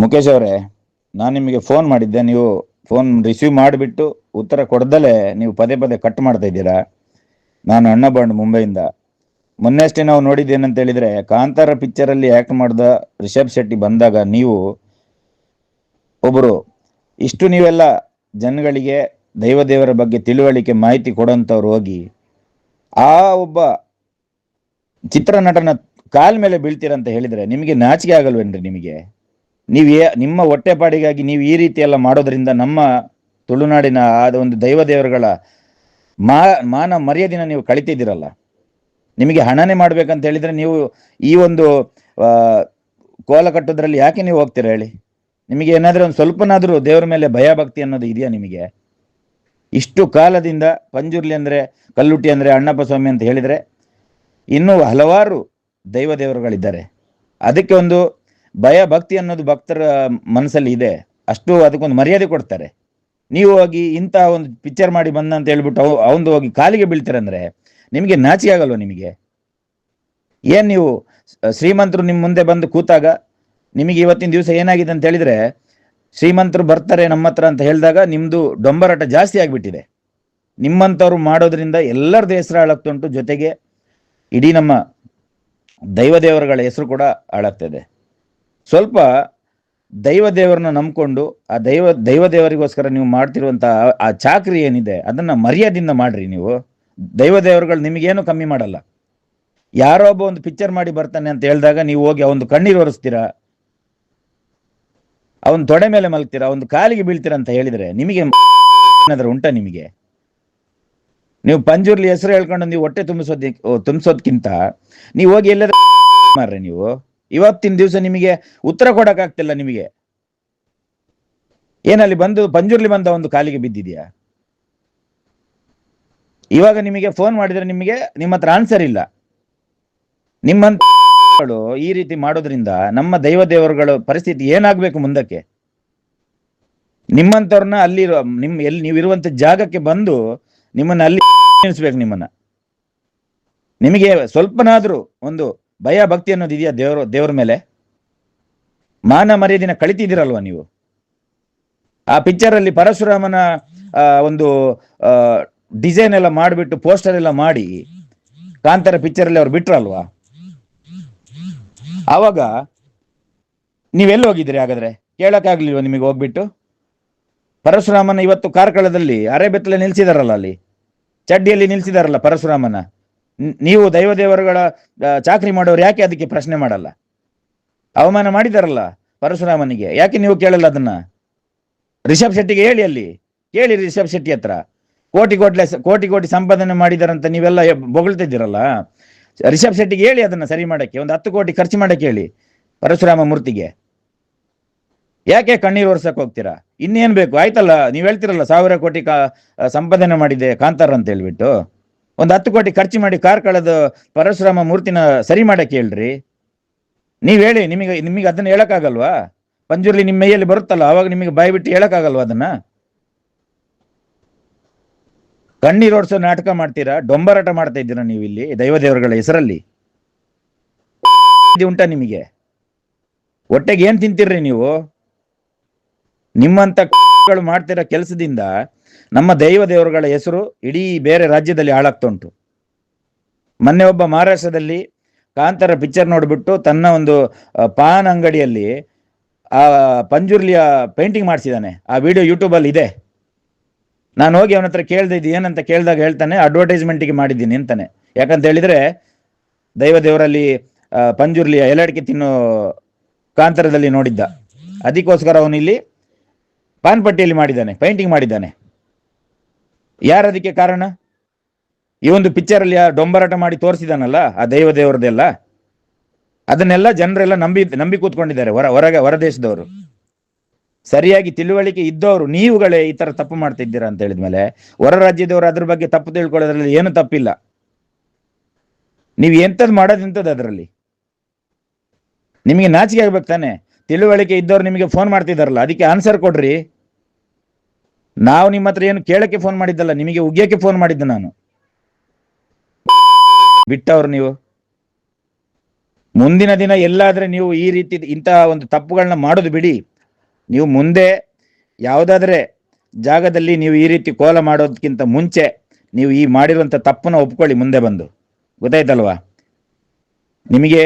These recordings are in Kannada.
ಮುಖೇಶ್ ಅವರೇ, ನಾನು ನಿಮಗೆ ಫೋನ್ ಮಾಡಿದ್ದೆ. ನೀವು ಫೋನ್ ರಿಸೀವ್ ಮಾಡಿಬಿಟ್ಟು ಉತ್ತರ ಕೊಡ್ದಲೇ ನೀವು ಪದೇ ಪದೇ ಕಟ್ ಮಾಡ್ತಾ ಇದ್ದೀರಾ? ನಾನು ಅಣ್ಣ ಬಾಂಡ್ ಮುಂಬೈಯಿಂದ. ಮೊನ್ನೆಷ್ಟೇ ನಾವು ನೋಡಿದ್ದೇನಂತ ಹೇಳಿದ್ರೆ, ಕಾಂತಾರ ಪಿಕ್ಚರ್ ಅಲ್ಲಿ ಆಕ್ಟ್ ಮಾಡಿದ ರಿಷಬ್ ಶೆಟ್ಟಿ ಬಂದಾಗ ನೀವು ಒಬ್ಬರು ಇಷ್ಟು ನೀವೆಲ್ಲ ಜನಗಳಿಗೆ, ದೈವ ದೇವರ ಬಗ್ಗೆ ತಿಳುವಳಿಕೆ ಮಾಹಿತಿ ಕೊಡೋಂಥವ್ರು ಹೋಗಿ, ಆ ಒಬ್ಬ ಚಿತ್ರನಟನ ಕಾಲ್ ಮೇಲೆ ಬೀಳ್ತೀರಂತ ಹೇಳಿದ್ರೆ ನಿಮಗೆ ನಾಚಿಕೆ ಆಗಲ್ವೇನ್ರಿ ನಿಮಗೆ? ನೀವು ನಿಮ್ಮ ಹೊಟ್ಟೆಪಾಡಿಗಾಗಿ ನೀವು ಈ ರೀತಿ ಎಲ್ಲ ಮಾಡೋದ್ರಿಂದ ನಮ್ಮ ತುಳುನಾಡಿನ ಆದ ಒಂದು ದೈವ ದೇವರುಗಳ ಮಾ ಮಾನ ಮರ್ಯಾದಿನ ನೀವು ಕಳಿತಿದ್ದೀರಲ್ಲ. ನಿಮಗೆ ಹಣನೆ ಮಾಡ್ಬೇಕಂತ ಹೇಳಿದ್ರೆ ನೀವು ಈ ಒಂದು ಕೋಲ ಕಟ್ಟೋದ್ರಲ್ಲಿ ಯಾಕೆ ನೀವು ಹೋಗ್ತೀರಾ ಹೇಳಿ? ನಿಮಗೆ ಏನಾದ್ರೂ ಒಂದು ಸ್ವಲ್ಪನಾದರೂ ದೇವರ ಮೇಲೆ ಭಯ ಭಕ್ತಿ ಅನ್ನೋದು ಇದೆಯಾ ನಿಮಗೆ? ಇಷ್ಟು ಕಾಲದಿಂದ ಪಂಜುರ್ಲಿ ಅಂದ್ರೆ, ಕಲ್ಲುಟ್ಟಿ ಅಂದ್ರೆ ಅಣ್ಣಪ್ಪ ಸ್ವಾಮಿ ಅಂತ ಹೇಳಿದ್ರೆ ಇನ್ನೂ ಹಲವಾರು ದೈವ ದೇವರುಗಳಿದ್ದಾರೆ ಅದಕ್ಕೆ ಒಂದು ಭಯ ಭಕ್ತಿ ಅನ್ನೋದು ಭಕ್ತರ ಮನಸ್ಸಲ್ಲಿ ಇದೆ. ಅಷ್ಟು ಅದಕ್ಕೊಂದು ಮರ್ಯಾದೆ ಕೊಡ್ತಾರೆ. ನೀವು ಹೋಗಿ ಇಂಥ ಒಂದು ಪಿಕ್ಚರ್ ಮಾಡಿ ಬಂದ ಅಂತ ಹೇಳ್ಬಿಟ್ಟು ಅವ್ ಅವಂದು ಹೋಗಿ ಕಾಲಿಗೆ ಬೀಳ್ತಾರಂದ್ರೆ ನಿಮಗೆ ನಾಚಿಕೆ ಆಗಲ್ವ ನಿಮಗೆ? ಏನು ನೀವು ಶ್ರೀಮಂತರು ನಿಮ್ಮ ಮುಂದೆ ಬಂದು ಕೂತಾಗ ನಿಮಗೆ ಇವತ್ತಿನ ದಿವಸ ಏನಾಗಿದೆ ಅಂತ ಹೇಳಿದ್ರೆ ಶ್ರೀಮಂತರು ಬರ್ತಾರೆ ನಮ್ಮ ಹತ್ರ ಅಂತ ಹೇಳಿದಾಗ ನಿಮ್ಮದು ಡೊಂಬರಾಟ ಜಾಸ್ತಿ ಆಗಿಬಿಟ್ಟಿದೆ. ನಿಮ್ಮಂಥವ್ರು ಮಾಡೋದ್ರಿಂದ ಎಲ್ಲರದ್ದು ಹೆಸರು ಹಾಳಾಗ್ತುಂಟು ಜೊತೆಗೆ ಇಡೀ ನಮ್ಮ ದೈವ ದೇವರುಗಳ ಹೆಸರು ಕೂಡ ಹಾಳಾಗ್ತದೆ ಸ್ವಲ್ಪ ದೈವ ದೇವರನ್ನ ನಂಬ್ಕೊಂಡು ಆ ದೈವ ದೈವ ದೇವರಿಗೋಸ್ಕರ ನೀವು ಮಾಡ್ತಿರುವಂತ ಆ- ಚಾಕ್ರಿ ಏನಿದೆ, ಅದನ್ನ ಮರ್ಯಾದಿಂದ ಮಾಡ್ರಿ ನೀವು. ದೈವ ದೇವರುಗಳು ನಿಮಗೇನು ಕಮ್ಮಿ ಮಾಡಲ್ಲ. ಯಾರೋ ಒಬ್ಬ ಒಂದು ಪಿಕ್ಚರ್ ಮಾಡಿ ಬರ್ತಾನೆ ಅಂತ ಹೇಳಿದಾಗ ನೀವು ಹೋಗಿ ಅವನು ಕಣ್ಣೀರು ಒರೆಸ್ತೀರಾ? ಅವನ್ ತೊಡೆ ಮೇಲೆ ಮಲಗ್ತೀರಾ? ಒಂದು ಕಾಲಿಗೆ ಬೀಳ್ತೀರಾ ಅಂತ ಹೇಳಿದ್ರೆ ನಿಮಗೆ ಏನಾದ್ರೂ ಉಂಟಾ ನಿಮಗೆ? ನೀವು ಪಂಜುರ್ಲಿ ಹೆಸರು ಹೇಳ್ಕೊಂಡು ನೀವು ಹೊಟ್ಟೆ ತುಂಬಿಸೋದ್ ತುಂಬಿಸೋದ್ಕಿಂತ ನೀವು ಹೋಗಿ ಎಲ್ಲಾದ್ರೂ ಮಾರ್ರೆ ನೀವು. ಇವತ್ತಿನ ದಿವಸ ನಿಮಗೆ ಉತ್ತರ ಕೊಡಕ್ಕಾಗ್ತಿಲ್ಲ ನಿಮಗೆ. ಏನಲ್ಲಿ ಬಂದು ಪಂಜುರ್ಲಿ ಬಂದ ಒಂದು ಕಾಲಿಗೆ ಬಿದ್ದಿದೆಯಾ? ಇವಾಗ ನಿಮಗೆ ಫೋನ್ ಮಾಡಿದ್ರೆ ನಿಮಗೆ ನಿಮ್ಮ ಹತ್ರ ಆನ್ಸರ್ ಇಲ್ಲ. ನಿಮ್ಮಂತ ಈ ರೀತಿ ಮಾಡೋದ್ರಿಂದ ನಮ್ಮ ದೈವ ದೇವರುಗಳ ಪರಿಸ್ಥಿತಿ ಏನಾಗ್ಬೇಕು ಮುಂದಕ್ಕೆ? ನಿಮ್ಮಂತವ್ರನ್ನ ಅಲ್ಲಿ ನಿಮ್, ಎಲ್ಲಿ ನೀವಿರುವಂತ ಜಾಗಕ್ಕೆ ಬಂದು ನಿಮ್ಮನ್ನ ಅಲ್ಲಿ ನಿಲ್ಲಿಸ್ಬೇಕು ನಿಮ್ಮನ್ನ. ನಿಮಗೆ ಸ್ವಲ್ಪನಾದ್ರೂ ಒಂದು ಭಯ ಭಕ್ತಿ ಅನ್ನೋದು ಇದೆಯಾ ದೇವರು, ದೇವರ ಮೇಲೆ? ಮಾನ ಮರ್ಯಾದಿನ ಕಳಿತಿದ್ದೀರಲ್ವಾ ನೀವು? ಆ ಪಿಕ್ಚರ್ ಅಲ್ಲಿ ಪರಶುರಾಮನ ಒಂದು ಡಿಸೈನ್ ಎಲ್ಲ ಮಾಡಿಬಿಟ್ಟು ಪೋಸ್ಟರ್ ಎಲ್ಲ ಮಾಡಿ ಕಾಂತಾರ ಪಿಕ್ಚರ್ ಅಲ್ಲಿ ಅವ್ರು ಬಿಟ್ರಲ್ವಾ? ಆವಾಗ ನೀವೆಲ್ಲಿ ಹೋಗಿದ್ರಿ ಹಾಗಾದ್ರೆ? ಕೇಳಕ್ಕಾಗ್ಲಿಲ್ವಾ ನಿಮಗೆ ಹೋಗ್ಬಿಟ್ಟು? ಪರಶುರಾಮನ ಇವತ್ತು ಕಾರ್ಕಳದಲ್ಲಿ ಅರೆಬೆತ್ತಲೆ ನಿಲ್ಸಿದಾರಲ್ಲ ಅಲ್ಲಿ? ಚಡ್ಡಿಯಲ್ಲಿ ನಿಲ್ಸಿದಾರಲ್ಲ ಪರಶುರಾಮನ? ನೀವು ದೈವದೇವರುಗಳ ಚಾಕ್ರಿ ಮಾಡೋರು ಯಾಕೆ ಅದಕ್ಕೆ ಪ್ರಶ್ನೆ ಮಾಡಲ್ಲ? ಅವಮಾನ ಮಾಡಿದಾರಲ್ಲ ಪರಶುರಾಮನಿಗೆ. ಯಾಕೆ ನೀವು ಕೇಳಲ್ಲ ಅದನ್ನ? ರಿಷಬ್ ಶೆಟ್ಟಿಗೆ ಹೇಳಿ ಅಲ್ಲಿ. ಕೇಳಿ ರಿಷಬ್ ಶೆಟ್ಟಿ ಹತ್ರ. ಕೋಟಿ ಕೋಟಿ ಕೋಟಿ ಕೋಟಿ ಸಂಪಾದನೆ ಮಾಡಿದಾರಂತ ನೀವೆಲ್ಲ ಬೊಗಳ್ತಿದ್ದೀರಲ್ಲ? ರಿಷಬ್ ಶೆಟ್ಟಿಗೆ ಹೇಳಿ ಅದನ್ನ ಸರಿ ಮಾಡಕ್ಕೆ. ಒಂದು ಹತ್ತು ಕೋಟಿ ಖರ್ಚು ಮಾಡಕ್ಕೆ ಹೇಳಿ ಪರಶುರಾಮ ಮೂರ್ತಿಗೆ. ಯಾಕೆ ಕಣ್ಣೀರು ಒರ್ಸಕ್ ಹೋಗ್ತೀರಾ? ಇನ್ನೇನ್ ಬೇಕು? ಆಯ್ತಲ್ಲ, ನೀವ್ ಹೇಳ್ತಿರಲ್ಲ, ಸಾವಿರ ಕೋಟಿ ಕಾ ಸಂಪಾದನೆ ಮಾಡಿದೆ ಕಾಂತಾರ ಅಂತ ಹೇಳ್ಬಿಟ್ಟು. ಒಂದು ಹತ್ತು ಕೋಟಿ ಖರ್ಚು ಮಾಡಿ ಕಾರ್ ಕಳೆದು ಪರಶುರಾಮ ಮೂರ್ತಿನ ಸರಿ ಮಾಡಕ್ಕೆ ಹೇಳ್ರಿ. ನೀವ್ ಹೇಳಿ, ನಿಮಗೆ ನಿಮಗೆ ಅದನ್ನ ಹೇಳಕ್ಕಾಗಲ್ವಾ? ಪಂಜುರ್ಲಿ ನಿಮ್ಮ ಮೈಯಲ್ಲಿ ಬರುತ್ತಲ್ಲ, ಅವಾಗ ನಿಮಗೆ ಬಾಯಿ ಬಿಟ್ಟು ಹೇಳಕ್ಕಾಗಲ್ವಾ ಅದನ್ನ? ಕಣ್ಣೀರೋಡ್ಸೋ ನಾಟಕ ಮಾಡ್ತೀರಾ? ಡೊಂಬರಾಟ ಮಾಡ್ತಾ ಇದ್ದೀರಾ ನೀವು ಇಲ್ಲಿ ದೈವ ದೇವರುಗಳ ಹೆಸರಲ್ಲಿ? ಉಂಟಾ ನಿಮಗೆ? ಹೊಟ್ಟೆಗೆ ಏನ್ ತಿಂತೀರ್ರಿ ನೀವು? ನಿಮ್ಮಂತ ಗಳು ಮಾಡ್ತಿರೋ ಕೆಲಸದಿಂದ ನಮ್ಮ ದೈವ ದೇವರುಗಳ ಹೆಸರು ಇಡೀ ಬೇರೆ ರಾಜ್ಯದಲ್ಲಿ ಹಾಳಾಗ್ತಾ ಉಂಟು ಮೊನ್ನೆ ಒಬ್ಬ ಮಹಾರಾಷ್ಟ್ರದಲ್ಲಿ ಕಾಂತರ ಪಿಕ್ಚರ್ ನೋಡ್ಬಿಟ್ಟು ತನ್ನ ಒಂದು ಪಾನ್ ಅಂಗಡಿಯಲ್ಲಿ, ಆ, ಪಂಜುರ್ಲಿಯ ಪೇಂಟಿಂಗ್ ಮಾಡಿಸಿದ್ದಾನೆ ಆ ವಿಡಿಯೋ ಯೂಟ್ಯೂಬ್ ಅಲ್ಲಿ ಇದೆ. ನಾನು ಹೋಗಿ ಅವನ ಹತ್ರ ಕೇಳ್ದೆ, ಇದು ಏನಂತ ಕೇಳಿದಾಗ ಹೇಳ್ತಾನೆ ಅಡ್ವರ್ಟೈಸ್ಮೆಂಟ್ಗೆ ಮಾಡಿದ್ದೀನಿ, ಅಂತಾನೆ. ಯಾಕಂತ ಹೇಳಿದ್ರೆ, ದೈವ ದೇವರಲ್ಲಿ ಪಂಜುರ್ಲಿಯ ಎಲಡಿಕೆ ತಿನ್ನೋ ಕಾಂತರದಲ್ಲಿ ನೋಡಿದ್ದ. ಅದಕ್ಕೋಸ್ಕರ ಅವನು ಇಲ್ಲಿ ಪಾನ್ಪಟ್ಟಿಯಲ್ಲಿ ಮಾಡಿದ್ದಾನೆ ಪೇಂಟಿಂಗ್ ಮಾಡಿದ್ದಾನೆ. ಯಾರು ಅದಕ್ಕೆ ಕಾರಣ? ಈ ಒಂದು ಪಿಕ್ಚರ್ ಅಲ್ಲಿ ಆ ಡೊಂಬರಾಟ ಮಾಡಿ ತೋರಿಸಿದಾನಲ್ಲ, ಆ ದೈವ ದೇವರದೆಲ್ಲ ಅದನ್ನೆಲ್ಲ ಜನರೆಲ್ಲ ನಂಬಿ ನಂಬಿ ಕೂತ್ಕೊಂಡಿದ್ದಾರೆ, ಹೊರ, ಹೊರಗೆ ಹೊರದೇಶದವರು ಸರಿಯಾಗಿ ತಿಳುವಳಿಕೆ ಇದ್ದವರು, ನೀವುಗಳೇ ಈ ತರ ತಪ್ಪು ಮಾಡ್ತಿದ್ದೀರಾ ಅಂತ ಹೇಳಿದ್ಮೇಲೆ, ಹೊರ ರಾಜ್ಯದವರು ಅದ್ರ ಬಗ್ಗೆ ತಪ್ಪು ತಿಳ್ಕೊಳ್ಳೋದ್ರಲ್ಲಿ ಏನು ತಪ್ಪಿಲ್ಲ. ನೀವು ಎಂಥದ್ದು ಮಾಡೋದು ಎಂಥದ್ದು ಅದರಲ್ಲಿ? ನಿಮಗೆ ನಾಚಿಕೆ ಆಗ್ಬೇಕು ತಾನೆ. ತಿಳುವಳಿಕೆ ಇದ್ದವ್ರು ನಿಮಗೆ ಫೋನ್ ಮಾಡ್ತಿದಾರಲ್ಲ, ಅದಕ್ಕೆ ಆನ್ಸರ್ ಕೊಡ್ರಿ. ನಾವು ನಿಮ್ಮ ಹತ್ರ ಏನು ಕೇಳಕ್ಕೆ ಫೋನ್ ಮಾಡಿದ್ದಲ್ಲ, ನಿಮಗೆ ಉಗ್ಯಕ್ಕೆ ಫೋನ್ ಮಾಡಿದ್ದು ನಾನು. ಬಿಟ್ಟವ್ರು ನೀವು. ಮುಂದಿನ ದಿನ ಎಲ್ಲಾದ್ರೆ ನೀವು ಈ ರೀತಿ ಇಂತಹ ಒಂದು ತಪ್ಪುಗಳನ್ನ ಮಾಡೋದು ಬಿಡಿ. ನೀವು ಮುಂದೆ ಯಾವುದಾದ್ರೆ ಜಾಗದಲ್ಲಿ ನೀವು ಈ ರೀತಿ ಕೋಲ ಮಾಡೋದಕ್ಕಿಂತ ಮುಂಚೆ ನೀವು ಈ ಮಾಡಿರುವಂತ ತಪ್ಪನ್ನ ಒಪ್ಕೊಳ್ಳಿ ಮುಂದೆ ಬಂದು. ಗೊತ್ತಾಯ್ತಲ್ವಾ? ನಿಮಗೆ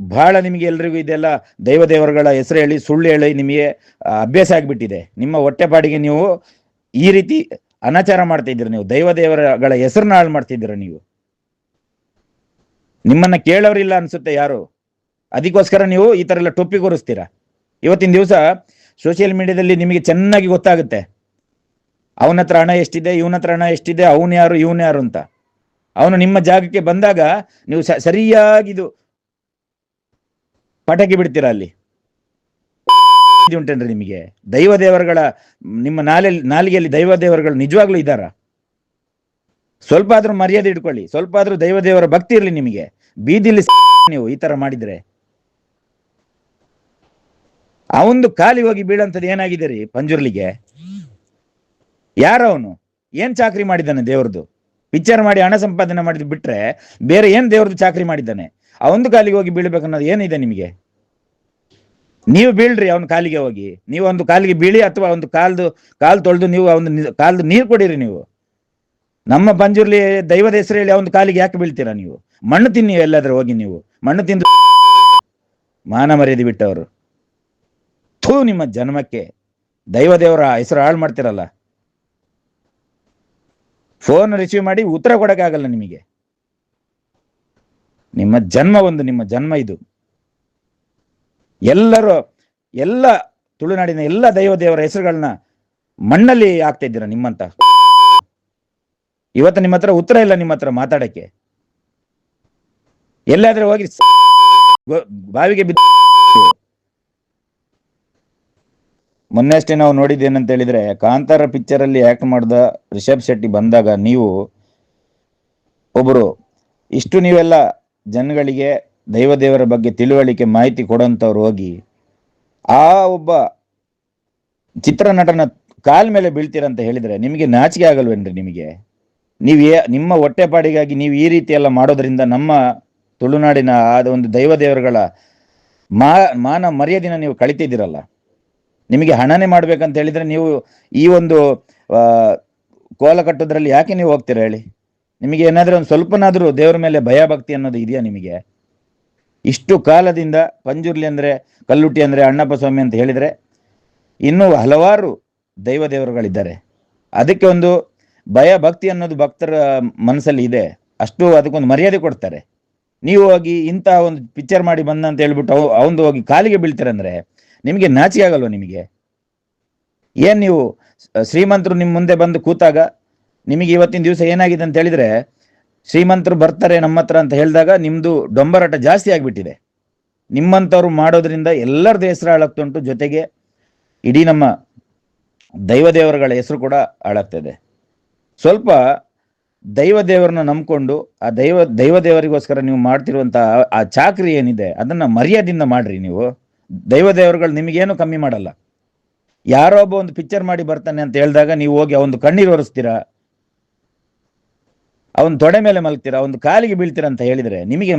ಬಹಳ ನಿಮಗೆ ಎಲ್ರಿಗೂ ಇದೆಲ್ಲ ದೈವ ದೇವರುಗಳ ಹೆಸರು ಹೇಳಿ, ಸುಳ್ಳು ಹೇಳಿ ನಿಮಗೆ ಅಭ್ಯಾಸ ಆಗ್ಬಿಟ್ಟಿದೆ. ನಿಮ್ಮ ಹೊಟ್ಟೆಪಾಡಿಗೆ ನೀವು ಈ ರೀತಿ ಅನಾಚಾರ ಮಾಡ್ತಿದ್ದೀರ ನೀವು, ದೈವ ದೇವರಗಳ ಹೆಸರನ್ನ ಹಾಳು ಮಾಡ್ತಿದ್ದೀರ ನೀವು. ನಿಮ್ಮನ್ನ ಕೇಳೋರಿಲ್ಲ ಅನ್ಸುತ್ತೆ ಯಾರು? ಅದಕ್ಕೋಸ್ಕರ ನೀವು ಈ ತರ ಎಲ್ಲ ಟೊಪ್ಪಿ ಕೊರಿಸ್ತೀರಾ ಇವತ್ತಿನ ದಿವಸ ಸೋಷಿಯಲ್ ಮೀಡಿಯಾದಲ್ಲಿ ನಿಮಗೆ ಚೆನ್ನಾಗಿ ಗೊತ್ತಾಗುತ್ತೆ. ಅವನ ಹತ್ರ ಹಣ ಎಷ್ಟಿದೆ, ಇವನ ಹತ್ರ ಹಣ ಎಷ್ಟಿದೆ, ಅವನು ಯಾರು, ಇವನು ಯಾರು ಅಂತ. ಅವನು ನಿಮ್ಮ ಜಾಗಕ್ಕೆ ಬಂದಾಗ ನೀವು ಸ- ಸರಿಯಾಗಿ ಇದು ಪಟಾಕಿ ಬಿಡ್ತೀರಾ ಅಲ್ಲಿ? ಉಂಟೇನ್ರಿ ನಿಮಗೆ. ದೈವ ದೇವರುಗಳ, ನಿಮ್ಮ ನಾಲೆ, ನಾಲಿಗೆಯಲ್ಲಿ ದೈವ ದೇವರುಗಳು ನಿಜವಾಗ್ಲೂ ಇದ್ದಾರ? ಸ್ವಲ್ಪ ಆದ್ರೂ ಮರ್ಯಾದೆ ಇಟ್ಕೊಳ್ಳಿ. ಸ್ವಲ್ಪ ಆದ್ರೂ ದೈವ ದೇವರ ಭಕ್ತಿ ಇರಲಿ ನಿಮಗೆ. ಬೀದಿಲಿ ನೀವು ಈ ತರ ಮಾಡಿದ್ರೆ. ಅವಂದು ಖಾಲಿ ಹೋಗಿ ಬೀಳಂತದ್ದು ಏನಾಗಿದೆ ರೀ ಪಂಜುರ್ಲಿಗೆ? ಯಾರವನು? ಏನ್ ಚಾಕ್ರಿ ಮಾಡಿದ್ದಾನೆ ದೇವ್ರದ್ದು ಪಿಕ್ಚರ್ ಮಾಡಿ ಹಣ ಸಂಪಾದನೆ ಮಾಡಿದ್ ಬಿಟ್ರೆ ಬೇರೆ ಏನ್ ದೇವ್ರದ್ದು ಚಾಕ್ರಿ ಮಾಡಿದ್ದಾನೆ? ಅವಂದು ಕಾಲಿಗೆ ಹೋಗಿ ಬೀಳ್ಬೇಕನ್ನೋದು ಏನಿದೆ ನಿಮಗೆ? ನೀವು ಬೀಳ್ರಿ ಅವನ ಕಾಲಿಗೆ ಹೋಗಿ. ನೀವು ಒಂದು ಕಾಲಿಗೆ ಬೀಳಿ ಅಥವಾ ಒಂದು ಕಾಲ್ದು, ಕಾಲು ತೊಳೆದು ನೀವು ಒಂದು ಕಾಲ್ದು ನೀರು ಕೊಡಿರಿ ನೀವು. ನಮ್ಮ ಪಂಜುರ್ಲಿ ದೈವದ ಹೆಸರು ಹೇಳಿ ಅವನ ಕಾಲಿಗೆ ಯಾಕೆ ಬೀಳ್ತೀರಾ ನೀವು? ಮಣ್ಣು ತಿನ್ನಿ ಎಲ್ಲಾದ್ರೂ ಹೋಗಿ ನೀವು. ಮಣ್ಣು ತಿಂದು ಮಾನ ಮರ್ಯಾದೆ ಬಿಟ್ಟವರು. ಥೂ ನಿಮ್ಮ ಜನ್ಮಕ್ಕೆ. ದೈವದೇವರ ಹೆಸರು ಹಾಳು ಮಾಡ್ತಿರಲ್ಲ. ಫೋನ್ ರಿಸೀವ್ ಮಾಡಿ ಉತ್ತರ ಕೊಡೋಕ್ಕಾಗಲ್ಲ ನಿಮಗೆ. ನಿಮ್ಮ ಜನ್ಮ ಒಂದು, ನಿಮ್ಮ ಜನ್ಮ ಇದು. ಎಲ್ಲರೂ, ಎಲ್ಲ ತುಳುನಾಡಿನ ಎಲ್ಲ ದೈವ ದೇವರ ಹೆಸರುಗಳನ್ನ ಮಣ್ಣಲ್ಲಿ ಆಗ್ತಾ ಇದ್ದೀರಾ ನಿಮ್ಮಂತ? ಇವತ್ತು ನಿಮ್ಮ ಹತ್ರ ಉತ್ತರ ಇಲ್ಲ ನಿಮ್ಮ ಹತ್ರ ಮಾತಾಡಕ್ಕೆ. ಎಲ್ಲಾದ್ರೂ ಹೋಗಿ ಬಾವಿಗೆ ಬಿದ್ದ ಮೊನ್ನೆಷ್ಟೇ ನಾವು ನೋಡಿದ್ದೇನಂತ ಹೇಳಿದ್ರೆ, ಕಾಂತಾರ ಪಿಕ್ಚರ್ ಅಲ್ಲಿ ಆಕ್ಟ್ ಮಾಡಿದ ರಿಷಬ್ ಶೆಟ್ಟಿ ಬಂದಾಗ ನೀವು ಒಬ್ರು, ಇಷ್ಟು ನೀವೆಲ್ಲ ಜನಗಳಿಗೆ, ದೈವದೇವರ ಬಗ್ಗೆ ತಿಳುವಳಿಕೆ ಮಾಹಿತಿ ಕೊಡುವಂಥವ್ರು ಹೋಗಿ, ಆ ಒಬ್ಬ ಚಿತ್ರನಟನ ಕಾಲ್ ಮೇಲೆ ಬೀಳ್ತೀರಂತ ಹೇಳಿದ್ರೆ ನಿಮಗೆ ನಾಚಿಕೆ ಆಗಲ್ವೇನ್ರಿ ನಿಮಗೆ? ನೀವು ನಿಮ್ಮ ಹೊಟ್ಟೆಪಾಡಿಗಾಗಿ ನೀವು ಈ ರೀತಿ ಎಲ್ಲ ಮಾಡೋದ್ರಿಂದ ನಮ್ಮ ತುಳುನಾಡಿನ ಆದ ಒಂದು ದೈವದೇವರುಗಳ ಮಾ, ಮಾನ ಮರ್ಯಾದಿನ ನೀವು ಕಳಿತಿದ್ದೀರಲ್ಲ? ನಿಮಗೆ ಹಣನೇ ಮಾಡ್ಬೇಕಂತ ಹೇಳಿದ್ರೆ ನೀವು ಈ ಒಂದು ಕೋಲ ಕಟ್ಟೋದ್ರಲ್ಲಿ ಯಾಕೆ ನೀವು ಹೋಗ್ತೀರಾ ಹೇಳಿ? ನಿಮಗೆ ಏನಾದರೂ ಒಂದು ಸ್ವಲ್ಪನಾದರೂ ದೇವರ ಮೇಲೆ ಭಯ ಭಕ್ತಿ ಅನ್ನೋದು ಇದೆಯಾ ನಿಮಗೆ? ಇಷ್ಟು ಕಾಲದಿಂದ ಪಂಜುರ್ಲಿ ಅಂದರೆ, ಕಲ್ಲುಟ್ಟಿ ಅಂದ್ರೆ ಅಣ್ಣಪ್ಪ ಸ್ವಾಮಿ ಅಂತ ಹೇಳಿದರೆ ಇನ್ನೂ ಹಲವಾರು ದೈವ ದೇವರುಗಳಿದ್ದಾರೆ. ಅದಕ್ಕೆ ಒಂದು ಭಯ ಭಕ್ತಿ ಅನ್ನೋದು ಭಕ್ತರ ಮನಸ್ಸಲ್ಲಿ ಇದೆ. ಅಷ್ಟು ಅದಕ್ಕೊಂದು ಮರ್ಯಾದೆ ಕೊಡ್ತಾರೆ. ನೀವು ಹೋಗಿ ಇಂತಹ ಒಂದು ಪಿಕ್ಚರ್ ಮಾಡಿ ಬಂದ ಅಂತ ಹೇಳ್ಬಿಟ್ಟು ಅವನು ಹೋಗಿ ಕಾಲಿಗೆ ಬೀಳ್ತೀರಂದ್ರೆ ನಿಮಗೆ ನಾಚಿಕೆ ಆಗಲ್ವ ನಿಮಗೆ? ಏನು ನೀವು ಶ್ರೀಮಂತರು ನಿಮ್ಮ ಮುಂದೆ ಬಂದು ಕೂತಾಗ ನಿಮಗೆ ಇವತ್ತಿನ ದಿವಸ ಏನಾಗಿದೆ ಅಂತ ಹೇಳಿದ್ರೆ, ಶ್ರೀಮಂತರು ಬರ್ತಾರೆ ನಮ್ಮ ಹತ್ರ ಅಂತ ಹೇಳಿದಾಗ ನಿಮ್ದು ಡೊಂಬರಾಟ ಜಾಸ್ತಿ ಆಗಿಬಿಟ್ಟಿದೆ. ನಿಮ್ಮಂಥವ್ರು ಮಾಡೋದ್ರಿಂದ ಎಲ್ಲರದ್ದು ಹೆಸರು ಹಾಳಾಗ್ತುಂಟು, ಜೊತೆಗೆ ಇಡೀ ನಮ್ಮ ದೈವದೇವರುಗಳ ಹೆಸರು ಕೂಡ ಹಾಳಾಗ್ತದೆ. ಸ್ವಲ್ಪ ದೈವ ದೇವರನ್ನ ನಂಬ್ಕೊಂಡು, ಆ ದೈವ ದೈವ ದೇವರಿಗೋಸ್ಕರ ನೀವು ಮಾಡ್ತಿರುವಂಥ ಆ- ಆ ಚಾಕ್ರಿ ಏನಿದೆ, ಅದನ್ನ ಮರ್ಯಾದಿಂದ ಮಾಡ್ರಿ ನೀವು. ದೈವ ದೇವರುಗಳು ನಿಮಗೇನು ಕಮ್ಮಿ ಮಾಡಲ್ಲ. ಯಾರೋ ಒಬ್ಬ ಒಂದು ಪಿಕ್ಚರ್ ಮಾಡಿ ಬರ್ತಾನೆ ಅಂತ ಹೇಳಿದಾಗ ನೀವು ಹೋಗಿ ಅವನು ಕಣ್ಣೀರು ಒರೆಸ್ತೀರಾ? ಅವನ್ ತೊಡೆ ಮೇಲೆ ಮಲಗ್ತೀರಾ ಒಂದು ಕಾಲಿಗೆ ಬೀಳ್ತೀರಾ ಅಂತ ಹೇಳಿದ್ರೆ ನಿಮಗೆ